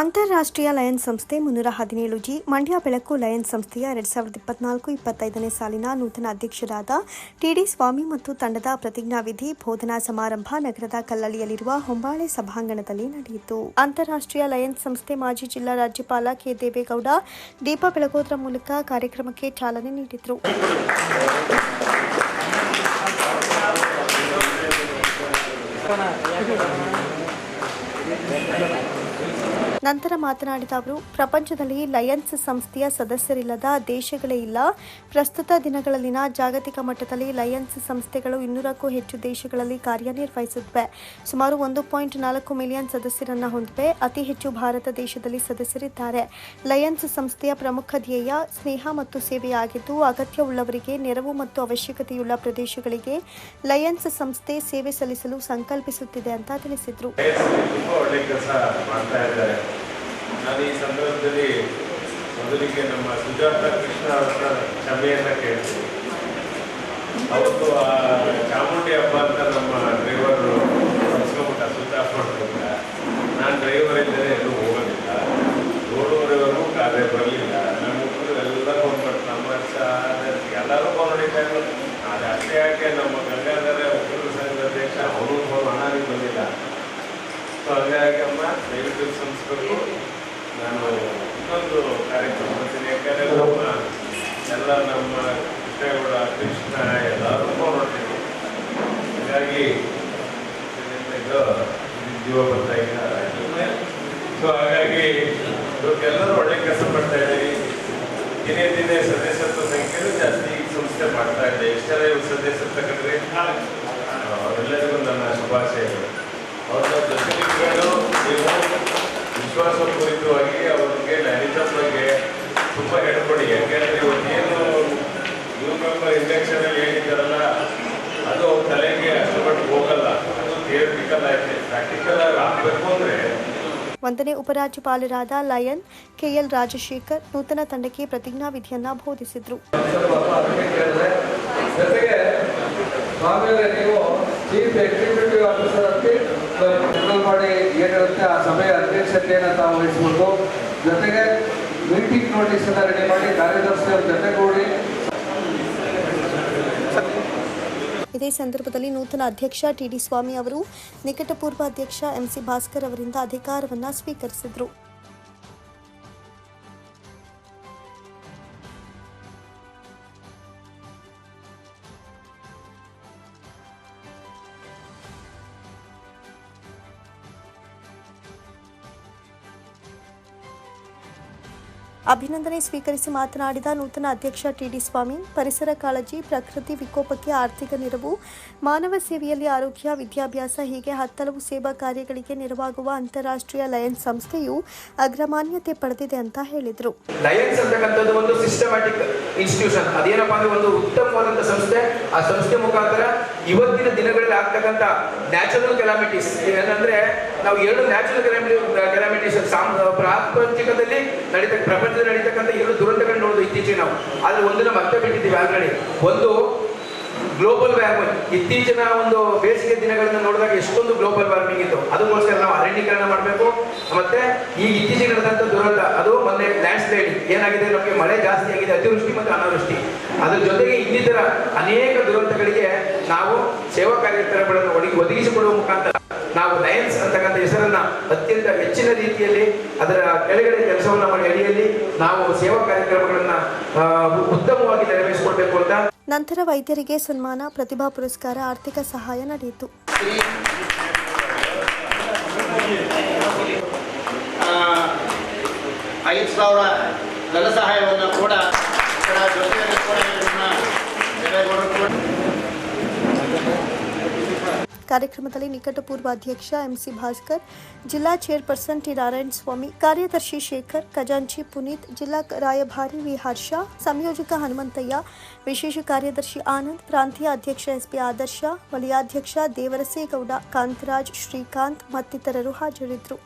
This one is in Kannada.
ಅಂತಾರಾಷ್ಟ್ರೀಯ ಲಯನ್ಸ್ ಸಂಸ್ಥೆ ಮುನ್ನೂರ ಹದಿನೇಳು ಜಿ, ಮಂಡ್ಯ ಬೆಳಕು ಲಯನ್ಸ್ ಸಂಸ್ಥೆಯ ಎರಡ್ ಸಾವಿರದ ಇಪ್ಪತ್ನಾಲ್ಕು, ಇಪ್ಪತ್ತೈದನೇ ಸಾಲಿನ ನೂತನ ಅಧ್ಯಕ್ಷರಾದ ಟಿಡಿ ಸ್ವಾಮಿ ಮತ್ತು ತಂಡದ ಪ್ರತಿಜ್ಞಾವಿಧಿ ಬೋಧನಾ ಸಮಾರಂಭ ನಗರದ ಕಲ್ಲಳಿಯಲ್ಲಿರುವ ಹೊಂಬಾಳೆ ಸಭಾಂಗಣದಲ್ಲಿ ನಡೆಯಿತು. ಅಂತಾರಾಷ್ಟ್ರೀಯ ಲಯನ್ಸ್ ಸಂಸ್ಥೆ ಮಾಜಿ ಜಿಲ್ಲಾ ರಾಜ್ಯಪಾಲ ಕೆ ದೇವೇಗೌಡ ದೀಪ ಬೆಳಗೋದ್ರ ಮೂಲಕ ಕಾರ್ಯಕ್ರಮಕ್ಕೆ ಚಾಲನೆ ನೀಡಿದರು. ನಂತರ ಮಾತನಾಡಿದ ಅವರು, ಪ್ರಪಂಚದಲ್ಲಿ ಲಯನ್ಸ್ ಸಂಸ್ಥೆಯ ಸದಸ್ಯರಿಲ್ಲದ ದೇಶಗಳೇ ಇಲ್ಲ. ಪ್ರಸ್ತುತ ದಿನಗಳಲ್ಲಿನ ಜಾಗತಿಕ ಮಟ್ಟದಲ್ಲಿ ಲಯನ್ಸ್ ಸಂಸ್ಥೆಗಳು ಇನ್ನೂರಕ್ಕೂ ಹೆಚ್ಚು ದೇಶಗಳಲ್ಲಿ ಕಾರ್ಯನಿರ್ವಹಿಸುತ್ತವೆ. ಸುಮಾರು ಒಂದು ಪಾಯಿಂಟ್ ನಾಲ್ಕು ಮಿಲಿಯನ್ ಸದಸ್ಯರನ್ನು ಹೊಂದಿವೆ. ಅತಿ ಹೆಚ್ಚು ಭಾರತ ದೇಶದಲ್ಲಿ ಸದಸ್ಯರಿದ್ದಾರೆ. ಲಯನ್ಸ್ ಸಂಸ್ಥೆಯ ಪ್ರಮುಖ ಧ್ಯೇಯ ಸ್ನೇಹ ಮತ್ತು ಸೇವೆಯಾಗಿದ್ದು, ಅಗತ್ಯವುಳ್ಳವರಿಗೆ ನೆರವು ಮತ್ತು ಅವಶ್ಯಕತೆಯುಳ್ಳ ಪ್ರದೇಶಗಳಿಗೆ ಲಯನ್ಸ್ ಸಂಸ್ಥೆ ಸೇವೆ ಸಲ್ಲಿಸಲು ಸಂಕಲ್ಪಿಸುತ್ತಿದೆ ಅಂತ ತಿಳಿಸಿದರು. ನಾನು ಈ ಸಂದರ್ಭದಲ್ಲಿ ಮೊದಲಿಗೆ ನಮ್ಮ ಸುಜಾತ ಕೃಷ್ಣ ಅವರ ಕ್ಷಮೆಯನ್ನು ಕೇಳ್ತೀನಿ. ಅವತ್ತು ಆ ಚಾಮುಂಡಿ ಹಬ್ಬ ಅಂತ ನಮ್ಮ ಡ್ರೈವರು ಕಳ್ಸ್ಕೊಂಬಿಟ್ಟ ಸುತ್ತ ಆಫ್ ನಾನು ಡ್ರೈವರ್ ಇದ್ದರೆ ಎಲ್ಲೂ ಹೋಗೋದಿಲ್ಲ. ಏಳುವರೆವರೆಗೂ ಕಾರ್ಯ ಬರಲಿಲ್ಲ. ನಮ್ಮ ಮಕ್ಕಳು ಎಲ್ಲ ಫೋನ್ ಮಾಡ್ತಾರೆ ನಮ್ಮ ಎಲ್ಲರೂ ಫೋನ್ ಹೊಡಿತಾ ಇದ್ರು ಅದು ಅಷ್ಟೇ ಯಾಕೆ ನಮ್ಮ ಗಂಗಾಧರ ಉಗ್ರ ಸಂಘದ ಅಧ್ಯಕ್ಷ, ಅವನು ಫೋನ್ ಹಣ ಬಂದಿಲ್ಲ. ಸೊ, ಹಾಗಾಗಿ ಅಮ್ಮ, ದಯವಿಟ್ಟು ಸಂಸ್ಕೃತಿ ನಾನು ಇನ್ನೊಂದು ಕಾರ್ಯಕ್ರಮ ಮಾಡ್ತೀನಿ ಯಾಕಂದರೆ ನಮ್ಮ ಎಲ್ಲ ನಮ್ಮ ಕೃಷ್ಣೇಗೌಡ ಕೃಷ್ಣ ಎಲ್ಲರೂ ಫೋನ್ ಮಾಡ್ತೀನಿ ಹಾಗಾಗಿ ಇದು ಜೀವ ಬರ್ತಾ ಇಲ್ಲ ಸೊ ಹಾಗಾಗಿ ಇವಕ್ಕೆಲ್ಲರೂ ಒಳ್ಳೆ ಕೆಲಸ ಮಾಡ್ತಾ ಇದ್ದೀವಿ ದಿನೇ ದಿನೇ ಸದಸ್ಯತ್ವ ಸಂಖ್ಯೆಯೂ ಜಾಸ್ತಿ ಸಂಸ್ಥೆ ಮಾಡ್ತಾ ಇದೆ. ಎಷ್ಟೆಲ್ಲ ಇವ್ರು ಸದಸ್ಯತ್ವ ಕಟ್ಟಿದ್ರೆ? ಅವರೆಲ್ಲರಿಗೂ ನನ್ನ ಶುಭಾಶಯಗಳು. ವಿಶ್ವಾಸಪೂರಿತವಾಗಿ ಅವರಿಗೆ ನಡೀತ ಬಗ್ಗೆ ತುಂಬ ಹೇಳ್ಕೊಡಿ ಯಾಕೆಂದ್ರೆ ಇವತ್ತೇನು ನ್ಯೂ ಮೆಂಬರ್ ಇಂಜೆಕ್ಷನಲ್ಲಿ ಹೇಳಿದ್ದಾರಲ್ಲ ಅದು ಅವ್ರ ತಲೆಗೆ ಅಷ್ಟು ಮಟ್ಟಿಗೆ ಹೋಗಲ್ಲ. ಅದು ಥಿಯರಿಟಿಕಲ್ ಆಯ್ತು. ಪ್ರಾಕ್ಟಿಕಲ್ ಆಗಿ ಆಗಬೇಕು ಅಂದ್ರೆ ಒಂದನೇ ಉಪರಾಜ್ಯಪಾಲರಾದ ಲಯನ್ ಕೆಎಲ್ ರಾಜಶೇಖರ್ ನೂತನ ತಂಡಕ್ಕೆ ಪ್ರತಿಜ್ಞಾ ವಿಧಿಯನ್ನ ಬೋಧಿಸಿದ್ರು. ಜೊತೆಗೆ ಆಮೇಲೆ ನೀವು ಚೀಫ್ ಎಕ್ಸಿಕ್ಯೂಟಿವ್ ಆಫೀಸರ್ ಅಂತ ಬಾಡಿ ಏನಿರುತ್ತೆ ಆ ಸಭೆಯ ಅಧ್ಯಕ್ಷತೆಯನ್ನು ತಾವು ವಹಿಸ್ಬೇಕು ಜೊತೆಗೆ ಮೀಟಿಂಗ್ ನೋಟಿಸ್ ಅನ್ನ ರೆಡಿ ಮಾಡಿ ಕಾರ್ಯದರ್ಶಿಯವ್ರ ಜೊತೆಗೂಡಿ ಇದೇ ಸಂದರ್ಭದಲ್ಲಿ ನೂತನ ಅಧ್ಯಕ್ಷ ಟಿಡಿ ಸ್ವಾಮಿ ಅವರು, ನಿಕಟಪೂರ್ವ ಅಧ್ಯಕ್ಷ ಎಂಸಿ ಭಾಸ್ಕರ್ ಅವರಿಂದ ಅಧಿಕಾರವನ್ನು ಸ್ವೀಕರಿಸಿದರು. ಅಭಿನಂದನೆ ಸ್ವೀಕರಿಸಿ ಮಾತನಾಡಿದ ನೂತನ ಅಧ್ಯಕ್ಷ ಟಿಡಿ ಸ್ವಾಮಿ, ಪರಿಸರ ಕಾಳಜಿ, ಪ್ರಕೃತಿ ವಿಕೋಪಕ್ಕೆ ಆರ್ಥಿಕ ನೆರವು, ಮಾನವ ಸೇವೆಯಲ್ಲಿ ಆರೋಗ್ಯ, ವಿದ್ಯಾಭ್ಯಾಸ ಹೀಗೆ ಹತ್ತಲವು ಸೇವಾ ಕಾರ್ಯಗಳಿಗೆ ನೆರವಾಗುವ ಅಂತಾರಾಷ್ಟ್ರೀಯ ಲಯನ್ಸ್ ಸಂಸ್ಥೆಯು ಅಗ್ರಮಾನ್ಯತೆ ಪಡೆದಿದೆ ಅಂತ ಹೇಳಿದರು. ಲಯನ್ಸ್ ಅಂತಕ್ಕಂಥದ್ದು ಒಂದು ಸಿಸ್ಟಮ್ಯಾಟಿಕ್ ಇನ್ಸ್ಟಿಟ್ಯೂಷನ್ ಅದೇನಪ್ಪ ಅಂದ್ರೆ ಒಂದು ಉತ್ತಮವಾದಂತ ಸಂಸ್ಥೆ. ಆ ಸಂಸ್ಥೆ ಮುಖಾಂತರ ಇವತ್ತಿನ ದಿನಗಳಲ್ಲಿ ಆಗ್ತಕ್ಕಂಥ ನ್ಯಾಚುರಲ್ ಕೆಲಾಮಿಟೀಸ್ ಏನಂದ್ರೆ ನಾವು ಎರಡು ನ್ಯಾಚುರಲ್ ಕೆಲಾಮಿಟೀಸ್ ಪ್ರಾಪಂಚಿಕದಲ್ಲಿ ನಡೀತ ಪ್ರಪಂಚದಲ್ಲಿ ನಡೀತಕ್ಕಂಥ ಎರಡು ದುರಂತಗಳನ್ನ ನೋಡೋದು ಇತ್ತೀಚೆಗೆ ನಾವು. ಒಂದು ನಮ್ಮ ಮತ್ತೆ ಬಿಟ್ಟಿದ್ದೀವಿ ಆಲ್ರೆಡಿ. ಒಂದು ಗ್ಲೋಬಲ್ ವಾರ್ಮಿಂಗ್. ಇತ್ತೀಚಿನ ಒಂದು ಬೇಸಿಗೆ ದಿನಗಳನ್ನ ನೋಡಿದಾಗ ಎಷ್ಟೊಂದು ಗ್ಲೋಬಲ್ ವಾರ್ಮಿಂಗ್ ಇತ್ತು. ಅದಕ್ಕೋಸ್ಕರ ನಾವು ಅರಣ್ಯೀಕರಣ ಮಾಡಬೇಕು. ಮತ್ತೆ ಈ ಇತ್ತೀಚೆಗೆ ನಡೆದಂಥ ದುರಂತ, ಅದು ಮೊನ್ನೆ ಲ್ಯಾಂಡ್ ಸ್ಲೈಡ್ ಏನಾಗಿದೆ? ನಮಗೆ ಮಳೆ ಜಾಸ್ತಿ ಆಗಿದೆ, ಅತಿವೃಷ್ಟಿ ಮತ್ತು ಅನಾವೃಷ್ಟಿ. ಅದ್ರ ಜೊತೆಗೆ ಇನ್ನಿತರ ಅನೇಕ ದುರಂತಗಳಿಗೆ ನಾವು ಸೇವಾ ಕಾರ್ಯಕ್ರಮಗಳನ್ನು ಒದಗಿ ಒದಗಿಸಿಕೊಡುವ ಮುಖಾಂತರ ನಾವು ಲಯನ್ಸ್ ಅಂತಕ್ಕಂಥ ಹೆಸರನ್ನ ಅತ್ಯಂತ ಹೆಚ್ಚಿನ ರೀತಿಯಲ್ಲಿ ಅದರ ಕೆಳಗಡೆ ಕೆಲಸವನ್ನು ಮಾಡಿ ಅಡಿಯಲ್ಲಿ ನಾವು ಸೇವಾ ಕಾರ್ಯಕ್ರಮಗಳನ್ನ ಉತ್ತಮವಾಗಿ ನೆರವೇರಿಸಿಕೊಳ್ಬೇಕು ಅಂತ. ನಂತರ ವೈದ್ಯರಿಗೆ ಸನ್ಮಾನ ಪ್ರತಿಭಾ ಪುರಸ್ಕಾರ ಆರ್ಥಿಕ ಸಹಾಯ ನಡೆಯಿತು. ಐದು ಸಾವಿರ ಕಾರ್ಯಕ್ರಮದಲ್ಲಿ ನಿಕಟಪೂರ್ವ ಅಧ್ಯಕ್ಷ ಎಂಸಿ ಭಾಸ್ಕರ್ ಜಿಲ್ಲಾ ಚೇರ್ಪರ್ಸನ್ ಟಿ ನಾರಾಯಣ ಸ್ವಾಮಿ ಕಾರ್ಯದರ್ಶಿ ಶೇಖರ್ ಖಜಾಂಚಿ ಪುನೀತ್ ಜಿಲ್ಲಾ ರಾಯಭಾರಿ ವಿ ಹರ್ಷ ಸಂಯೋಜಕ ಹನುಮಂತಯ್ಯ ವಿಶೇಷ ಕಾರ್ಯದರ್ಶಿ ಆನಂದ್ ಪ್ರಾಂತೀಯ ಅಧ್ಯಕ್ಷ ಎಸ್ಪಿ ಆದರ್ಶ ವಲಯಾಧ್ಯಕ್ಷ ದೇವರಸೇಗೌಡ ಕಾಂತರಾಜ್ ಶ್ರೀಕಾಂತ್ ಮತ್ತಿತರರು ಹಾಜರಿದ್ದರು